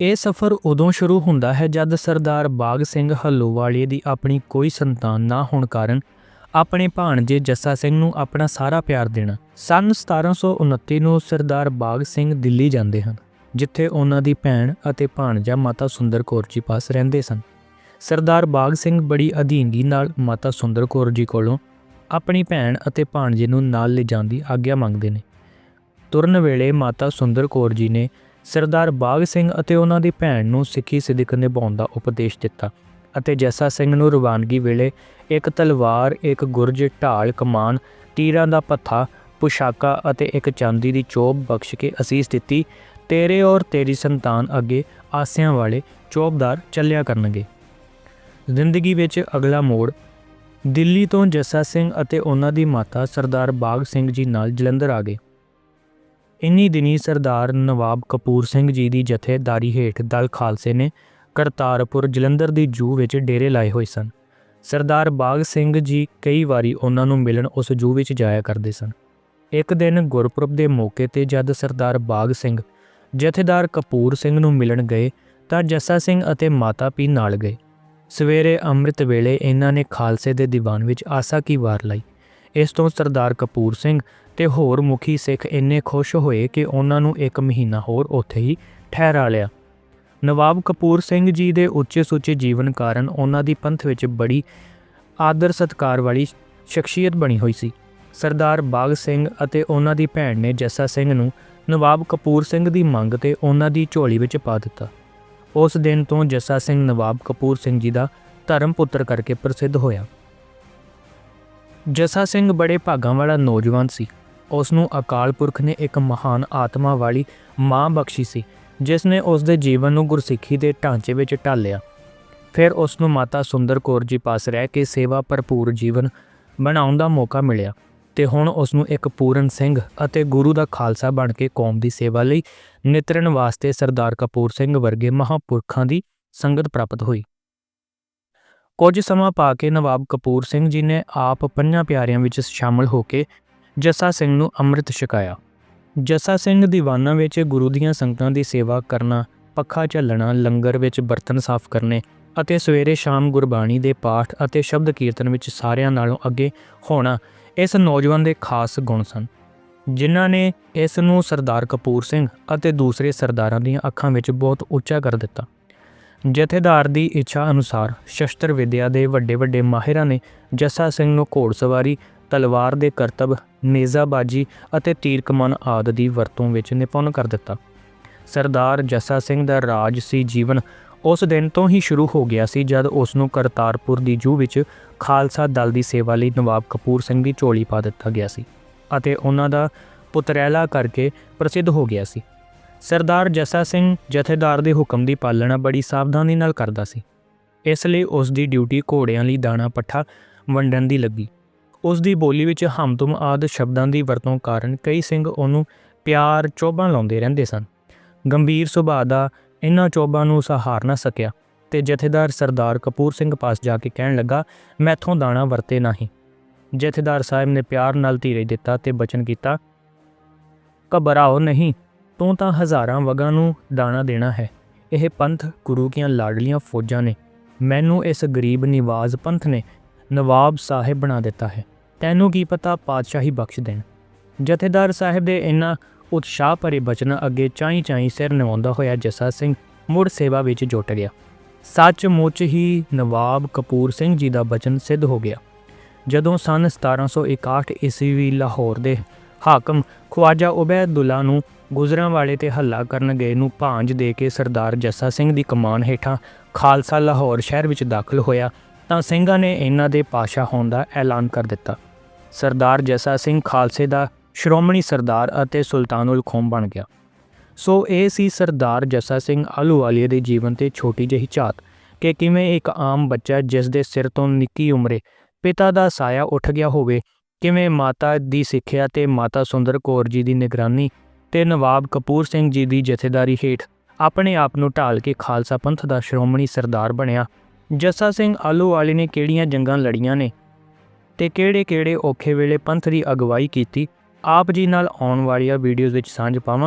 ਇਹ ਸਫ਼ਰ ਉਦੋਂ ਸ਼ੁਰੂ ਹੁੰਦਾ ਹੈ ਜਦ ਸਰਦਾਰ ਬਾਗ ਸਿੰਘ ਹੱਲੋਵਾਲੀਏ ਦੀ ਆਪਣੀ ਕੋਈ ਸੰਤਾਨ ਨਾ ਹੋਣ ਕਾਰਨ ਆਪਣੇ ਭਾਣਜੇ ਜੱਸਾ ਸਿੰਘ ਨੂੰ ਆਪਣਾ ਸਾਰਾ ਪਿਆਰ ਦੇਣਾ। ਸਨ 1729 ਨੂੰ ਸਰਦਾਰ ਬਾਗ ਸਿੰਘ ਦਿੱਲੀ ਜਾਂਦੇ ਹਨ, ਜਿੱਥੇ ਉਹਨਾਂ ਦੀ ਭੈਣ ਅਤੇ ਭਾਣਜਾ ਮਾਤਾ ਸੁੰਦਰ ਕੌਰ ਜੀ ਪਾਸ ਰਹਿੰਦੇ ਸਨ। ਸਰਦਾਰ ਬਾਗ ਸਿੰਘ ਬੜੀ ਅਧੀਨਗੀ ਨਾਲ ਮਾਤਾ ਸੁੰਦਰ ਕੌਰ ਜੀ ਕੋਲੋਂ ਆਪਣੀ ਭੈਣ ਅਤੇ ਭਾਣਜੇ ਨੂੰ ਨਾਲ ਲਿਜਾਣ ਦੀ ਆਗਿਆ ਮੰਗਦੇ ਨੇ। ਤੁਰਨ ਵੇਲੇ ਮਾਤਾ ਸੁੰਦਰ ਕੌਰ ਜੀ ਨੇ ਸਰਦਾਰ ਬਾਗ ਸਿੰਘ ਅਤੇ ਉਹਨਾਂ ਦੀ ਭੈਣ ਨੂੰ ਸਿੱਖੀ ਸਿਦਕ ਨਿਭਾਉਣ ਦਾ ਉਪਦੇਸ਼ ਦਿੱਤਾ ਅਤੇ ਜੱਸਾ ਸਿੰਘ ਨੂੰ ਰਵਾਨਗੀ ਵੇਲੇ ਇੱਕ ਤਲਵਾਰ, ਇੱਕ ਗੁਰਜ, ਢਾਲ, ਕਮਾਨ, ਤੀਰਾਂ ਦਾ ਪੱਥਾ ਪੁਸ਼ਾਕਾ ਅਤੇ ਇੱਕ ਚਾਂਦੀ ਦੀ ਚੋਬ ਬਖਸ਼ ਕੇ ਅਸੀਸ ਦਿੱਤੀ, ਤੇਰੇ ਔਰ ਤੇਰੀ ਸੰਤਾਨ ਅੱਗੇ ਆਸਿਆਂ ਵਾਲੇ ਚੋਬਦਾਰ ਚੱਲਿਆ ਕਰਨਗੇ। ਜ਼ਿੰਦਗੀ ਵਿੱਚ ਅਗਲਾ ਮੋੜ ਦਿੱਲੀ ਤੋਂ ਜੱਸਾ ਸਿੰਘ ਅਤੇ ਉਹਨਾਂ ਦੀ ਮਾਤਾ ਸਰਦਾਰ ਬਾਗ ਸਿੰਘ ਜੀ ਨਾਲ ਜਲੰਧਰ ਆ ਗਏ। ਇੰਨੀ ਦਿਨੀ ਸਰਦਾਰ ਨਵਾਬ ਕਪੂਰ ਸਿੰਘ ਜੀ ਦੀ ਜਥੇਦਾਰੀ ਹੇਠ ਦਲ ਖਾਲਸੇ ਨੇ ਕਰਤਾਰਪੁਰ ਜਲੰਧਰ ਦੀ ਜੂ ਵਿੱਚ ਡੇਰੇ ਲਾਏ ਹੋਏ ਸਨ। ਸਰਦਾਰ ਬਾਗ ਸਿੰਘ ਜੀ ਕਈ ਵਾਰੀ ਉਹਨਾਂ ਨੂੰ ਮਿਲਣ ਉਸ ਜੂ ਵਿੱਚ ਜਾਇਆ ਕਰਦੇ ਸਨ। ਇੱਕ ਦਿਨ ਗੁਰਪੁਰਬ ਦੇ ਮੌਕੇ ਤੇ ਜਦ ਸਰਦਾਰ ਬਾਗ ਸਿੰਘ ਜਥੇਦਾਰ ਕਪੂਰ ਸਿੰਘ ਨੂੰ ਮਿਲਣ ਗਏ ਤਾਂ ਜੱਸਾ ਸਿੰਘ ਅਤੇ ਮਾਤਾ ਪੀ ਨਾਲ ਗਏ। ਸਵੇਰੇ ਅੰਮ੍ਰਿਤ ਵੇਲੇ ਇਹਨਾਂ ਨੇ ਖਾਲਸੇ ਦੇ ਦੀਵਾਨ ਵਿੱਚ ਆਸਾ ਕੀ ਵਾਰ ਲਈ। ਇਸ ਤੋਂ ਸਰਦਾਰ ਕਪੂਰ ਸਿੰਘ ਤੇ ਹੋਰ ਮੁਖੀ ਸਿੱਖ ਇੰਨੇ ਖੁਸ਼ ਹੋਏ ਕਿ ਉਹਨਾਂ ਨੂੰ ਇੱਕ ਮਹੀਨਾ ਹੋਰ ਉੱਥੇ ਹੀ ਠਹਿਰਾ ਲਿਆ। ਨਵਾਬ ਕਪੂਰ ਸਿੰਘ ਜੀ ਦੇ ਉੱਚੇ ਸੁੱਚੇ ਜੀਵਨ ਕਾਰਨ ਉਹਨਾਂ ਦੀ ਪੰਥ ਵਿੱਚ ਬੜੀ ਆਦਰ ਸਤਕਾਰ ਵਾਲੀ ਸ਼ਖਸੀਅਤ ਬਣੀ ਹੋਈ ਸੀ। ਸਰਦਾਰ ਬਾਗ ਸਿੰਘ ਅਤੇ ਉਹਨਾਂ ਦੀ ਭੈਣ ਨੇ ਜੱਸਾ ਸਿੰਘ ਨੂੰ ਨਵਾਬ ਕਪੂਰ ਸਿੰਘ ਦੀ ਮੰਗ ਤੇ ਉਹਨਾਂ ਦੀ ਝੋਲੀ ਵਿੱਚ ਪਾ ਦਿੱਤਾ। ਉਸ ਦਿਨ ਤੋਂ ਜੱਸਾ ਸਿੰਘ ਨਵਾਬ ਕਪੂਰ ਸਿੰਘ ਜੀ ਦਾ ਧਰਮ ਪੁੱਤਰ ਕਰਕੇ ਪ੍ਰਸਿੱਧ ਹੋਇਆ। ਜੱਸਾ ਸਿੰਘ ਬੜੇ ਭਾਗਾਂ ਵਾਲਾ ਨੌਜਵਾਨ ਸੀ। ਉਸ ਨੂੰ ਅਕਾਲ ਪੁਰਖ ਨੇ ਇੱਕ ਮਹਾਨ ਆਤਮਾ ਵਾਲੀ ਮਾਂ ਬਖਸ਼ੀ ਸੀ ਜਿਸ ਨੇ ਉਸ ਦੇ ਜੀਵਨ ਨੂੰ ਗੁਰਸਿੱਖੀ ਦੇ ਢਾਂਚੇ ਵਿੱਚ ਢਾਲਿਆ। ਫਿਰ ਉਸ ਨੂੰ ਮਾਤਾ ਸੁੰਦਰ ਕੌਰ ਜੀ ਪਾਸ ਰਹਿ ਕੇ ਸੇਵਾ ਭਰਪੂਰ ਜੀਵਨ ਬਣਾਉਣ ਦਾ ਮੌਕਾ ਮਿਲਿਆ ਤੇ ਹੁਣ ਉਸ ਨੂੰ ਇੱਕ ਪੂਰਨ ਸਿੰਘ ਅਤੇ ਗੁਰੂ ਦਾ ਖਾਲਸਾ ਬਣ ਕੇ ਕੌਮ ਦੀ ਸੇਵਾ ਲਈ ਨਿਤਰਨ ਵਾਸਤੇ ਸਰਦਾਰ ਕਪੂਰ ਸਿੰਘ ਵਰਗੇ ਮਹਾਪੁਰਖਾਂ ਦੀ ਸੰਗਤ ਪ੍ਰਾਪਤ ਹੋਈ। ਕੁਝ ਸਮਾਂ ਪਾ ਕੇ ਨਵਾਬ ਕਪੂਰ ਸਿੰਘ ਜੀ ਨੇ ਆਪ ਪੰਜਾਂ ਪਿਆਰਿਆਂ ਵਿੱਚ ਸ਼ਾਮਲ ਹੋ ਕੇ ਜੱਸਾ ਸਿੰਘ ਨੂੰ ਅੰਮ੍ਰਿਤ ਛਕਾਇਆ। ਜੱਸਾ ਸਿੰਘ ਦੀਵਾਨਾਂ ਵਿੱਚ ਗੁਰੂ ਦੀਆਂ ਸੰਗਤਾਂ ਦੀ ਸੇਵਾ ਕਰਨਾ, ਪੱਖਾ ਝੱਲਣਾ, ਲੰਗਰ ਵਿੱਚ ਬਰਤਨ ਸਾਫ਼ ਕਰਨੇ ਅਤੇ ਸਵੇਰੇ ਸ਼ਾਮ ਗੁਰਬਾਣੀ ਦੇ ਪਾਠ ਅਤੇ ਸ਼ਬਦ ਕੀਰਤਨ ਵਿੱਚ ਸਾਰਿਆਂ ਨਾਲੋਂ ਅੱਗੇ ਹੋਣਾ ਇਸ ਨੌਜਵਾਨ ਦੇ ਖਾਸ ਗੁਣ ਸਨ, ਜਿਨ੍ਹਾਂ ਨੇ ਇਸ ਨੂੰ ਸਰਦਾਰ ਕਪੂਰ ਸਿੰਘ ਅਤੇ ਦੂਸਰੇ ਸਰਦਾਰਾਂ ਦੀਆਂ ਅੱਖਾਂ ਵਿੱਚ ਬਹੁਤ ਉੱਚਾ ਕਰ ਦਿੱਤਾ। ਜਥੇਦਾਰ ਦੀ ਇੱਛਾ ਅਨੁਸਾਰ ਸ਼ਸਤਰ ਵਿਦਿਆ ਦੇ ਵੱਡੇ ਵੱਡੇ ਮਾਹਿਰਾਂ ਨੇ ਜੱਸਾ ਸਿੰਘ ਨੂੰ ਘੋੜਸਵਾਰੀ ਤਲਵਾਰ ਦੇ ਕਰਤਬ, ਨੇਜ਼ਾਬਾਜੀ ਅਤੇ ਤੀਰ ਕਮਾਨ ਆਦਿ ਦੀ ਵਰਤੋਂ ਵਿੱਚ ਨਿਪੁੰਨ ਕਰ ਦਿੱਤਾ। ਸਰਦਾਰ ਜੱਸਾ ਸਿੰਘ ਦਾ ਰਾਜ ਸੀ ਜੀਵਨ। ਉਸ ਦਿਨ ਤੋਂ ਹੀ ਸ਼ੁਰੂ ਹੋ ਗਿਆ ਸੀ ਜਦ ਉਸ ਨੂੰ ਕਰਤਾਰਪੁਰ ਦੀ ਜੂ ਵਿੱਚ ਖਾਲਸਾ ਦਲ ਦੀ ਸੇਵਾ ਲਈ ਨਵਾਬ ਕਪੂਰ ਸਿੰਘ ਦੀ ਝੋਲੀ ਪਾ ਦਿੱਤਾ ਗਿਆ ਸੀ ਅਤੇ ਉਹਨਾਂ ਦਾ ਪੁੱਤਰੈਲਾ ਕਰਕੇ ਪ੍ਰਸਿੱਧ ਹੋ ਗਿਆ ਸੀ। ਸਰਦਾਰ ਜੱਸਾ ਸਿੰਘ ਜਥੇਦਾਰ ਦੇ ਹੁਕਮ ਦੀ ਪਾਲਣਾ ਬੜੀ ਸਾਵਧਾਨੀ ਨਾਲ ਕਰਦਾ ਸੀ। ਇਸ ਲਈ ਉਸ ਦੀ ਡਿਊਟੀ ਘੋੜਿਆਂ ਲਈ ਦਾਣਾ ਪੱਠਾ ਵੰਡਣ ਦੀ ਲੱਗੀ। ਉਸ ਦੀ ਬੋਲੀ ਵਿੱਚ ਹਮਦੁਮ ਆਦ ਸ਼ਬਦਾਂ ਦੀ ਵਰਤੋਂ ਕਾਰਨ ਕਈ ਸਿੰਘ ਉਹਨੂੰ ਪਿਆਰ ਚੋਬਾਂ ਲਾਉਂਦੇ ਰਹਿੰਦੇ ਸਨ। ਗੰਭੀਰ ਸੁਭਾਅ ਦਾ ਇਹਨਾਂ ਚੋਬਾਂ ਨੂੰ ਸਹਾਰ ਨਾ ਸਕਿਆ ਤੇ ਜਥੇਦਾਰ ਸਰਦਾਰ ਕਪੂਰ ਸਿੰਘ ਪਾਸ ਜਾ ਕੇ ਕਹਿਣ ਲੱਗਾ, ਮੈਥੋਂ ਦਾਣਾ ਵਰਤੇ ਨਹੀਂ। ਜਥੇਦਾਰ ਸਾਹਿਬ ਨੇ ਪਿਆਰ ਨਾਲ ਧੀਰੇ ਦਿੱਤਾ ਤੇ ਬਚਨ ਕੀਤਾ, ਘਬਰਾਓ ਨਹੀਂ ਤੋਂ ਤਾਂ ਹਜ਼ਾਰਾਂ ਵਗਾਂ ਨੂੰ ਦਾਣਾ ਦੇਣਾ ਹੈ। ਇਹ ਪੰਥ ਗੁਰੂ ਕੀਆਂ ਲਾਡਲੀਆਂ ਫੌਜਾਂ ਨੇ। ਮੈਨੂੰ ਇਸ ਗਰੀਬ ਨਿਵਾਜ਼ ਪੰਥ ਨੇ ਨਵਾਬ ਸਾਹਿਬ ਬਣਾ ਦਿੱਤਾ ਹੈ। ਤੈਨੂੰ ਕੀ ਪਤਾ ਪਾਤਸ਼ਾਹੀ ਬਖਸ਼ ਦੇਣ। ਜਥੇਦਾਰ ਸਾਹਿਬ ਦੇ ਇਨ੍ਹਾਂ ਉਤਸ਼ਾਹ ਭਰੇ ਬਚਨਾਂ ਅੱਗੇ ਚਾਈ ਚਾਈ ਸਿਰ ਨਿਵਾਉਂਦਾ ਹੋਇਆ ਜੱਸਾ ਸਿੰਘ ਮੁੜ ਸੇਵਾ ਵਿੱਚ ਜੁਟ ਗਿਆ। ਸੱਚਮੁੱਚ ਹੀ ਨਵਾਬ ਕਪੂਰ ਸਿੰਘ ਜੀ ਦਾ ਬਚਨ ਸਿੱਧ ਹੋ ਗਿਆ। ਜਦੋਂ ਸਨ 1761 ਈਸਵੀ ਲਾਹੌਰ ਦੇ ਹਾਕਮ ਖਵਾਜਾ ਉਬੈਦੁੱਲਾ ਨੂੰ ਗੁਜਰਾਂ ਵਾਲੇ ਤੇ ਹੱਲਾ ਕਰਨ ਗਏ ਨੂੰ ਭਾਂਜ ਦੇ ਕੇ ਸਰਦਾਰ ਜੱਸਾ ਸਿੰਘ ਦੀ ਕਮਾਨ ਹੇਠਾਂ ਖਾਲਸਾ ਲਾਹੌਰ ਸ਼ਹਿਰ ਵਿੱਚ ਦਾਖਲ ਹੋਇਆ ਤਾਂ ਸਿੰਘਾਂ ਨੇ ਇਹਨਾਂ ਦੇ ਪਾਸ਼ਾ ਹੋਣ ਦਾ ਐਲਾਨ ਕਰ ਦਿੱਤਾ। ਸਰਦਾਰ ਜੱਸਾ ਸਿੰਘ ਖਾਲਸੇ ਦਾ ਸ਼੍ਰੋਮਣੀ ਸਰਦਾਰ ਅਤੇ ਸੁਲਤਾਨੁਲ ਕੌਮ ਬਣ ਗਿਆ। ਸੋ ਇਹ ਸੀ ਸਰਦਾਰ ਜੱਸਾ ਸਿੰਘ ਆਹਲੂਵਾਲੀਆ ਦੇ ਜੀਵਨ ਤੇ ਛੋਟੀ ਜਿਹੀ ਝਾਤ ਕਿ ਕਿਵੇਂ ਇੱਕ ਆਮ ਬੱਚਾ ਜਿਸ ਦੇ ਸਿਰ ਤੋਂ ਨਿੱਕੀ ਉਮਰੇ ਪਿਤਾ ਦਾ ਸਾਇਆ ਉੱਠ ਗਿਆ ਹੋਵੇ ਕਿਵੇਂ ਮਾਤਾ ਦੀ ਸਿੱਖਿਆ ਤੇ ਮਾਤਾ ਸੁੰਦਰ ਕੌਰ ਜੀ ਦੀ ਨਿਗਰਾਨੀ ਤੇ ਨਵਾਬ ਕਪੂਰ ਸਿੰਘ ਜੀ ਦੀ ਜਥੇਦਾਰੀ ਹੇਠ ਆਪਣੇ ਆਪ ਨੂੰ ਢਾਲ ਕੇ ਖਾਲਸਾ ਪੰਥ ਦਾ ਸ਼੍ਰੋਮਣੀ ਸਰਦਾਰ ਬਣਿਆ। ਜੱਸਾ ਸਿੰਘ ਆਹਲੂਵਾਲੀ ਨੇ ਕਿਹੜੀਆਂ ਜੰਗਾਂ ਲੜੀਆਂ ਨੇ ਤੇ ਕਿਹੜੇ-ਕਿਹੜੇ ਔਖੇ ਵੇਲੇ ਪੰਥ ਦੀ ਅਗਵਾਈ ਕੀਤੀ? ਆਪ ਜੀ ਨਾਲ ਆਉਣ ਵਾਲੀਆਂ ਵੀਡੀਓਜ਼ ਵਿੱਚ ਸਾਂਝ ਪਾਵਾਂ